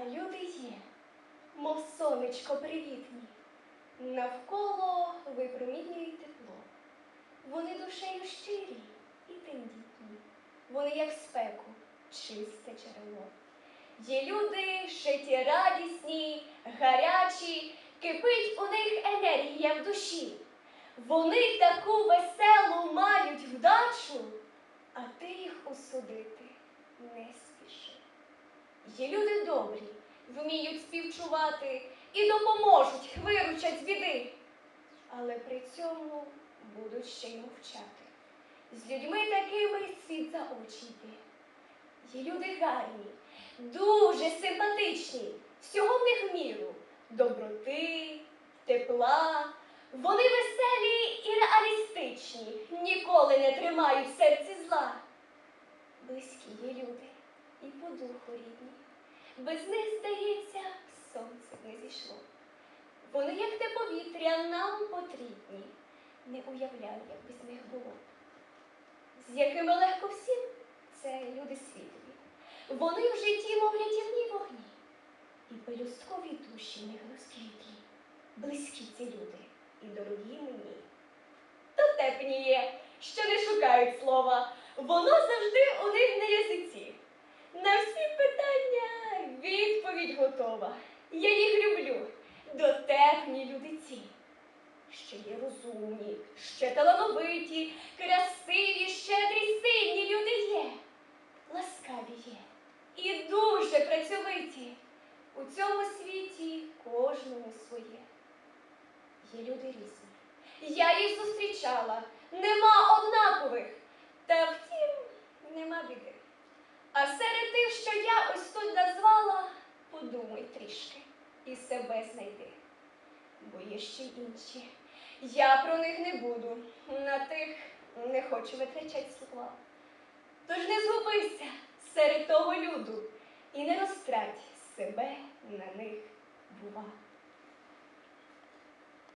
А люди є, мов сонечко привітні, навколо випромінюють тепло. Вони душею щирі і тендітні, вони як спеку, чисте джерело. Є люди життєрадісні, гарячі, кипить у них енергія в душі. Вони таку веселу мають вдачу, а ти їх осудити не спіши. Є люди добрі, вміють співчувати і допоможуть, виручать з біди, але при цьому будуть ще й мовчати. З людьми такими світ за очі йде. Є люди гарні, дуже симпатичні, всього в них міру, доброти, тепла. Вони веселі і реалістичні, ніколи не тримають в серці зла. Близькі є люди і по духу рідні. Без них, здається, сонце не зійшло. Вони, як те повітря, нам потрібні. Не уявляю, як без них було. З якими легко всім це люди світлі. Вони в житті, мов рятівні вогні, і пелюсткові душі в них розквітлі. Близькі ці люди і дорогі мені. Дотепні є, що не шукають слова, воно завжди у них на язиці. На всі питання відповідь готова. Я їх люблю, дотепні люди ці. Ще є розумні, ще талановиті, красиві, щедрі, сильні люди є, ласкаві є і дуже працьовиті. У цьому світі кожному своє. Є люди різні. Я їх зустрічала, нема однакових, та втім нема біди. А серед тих, що я ось тут назвала, подумай трішки і себе знайди. Бо є ще й інші. Я про них не буду, на тих не хочу витрачати слова. Тож не згубися серед того люду і не розтрать себе на них бува.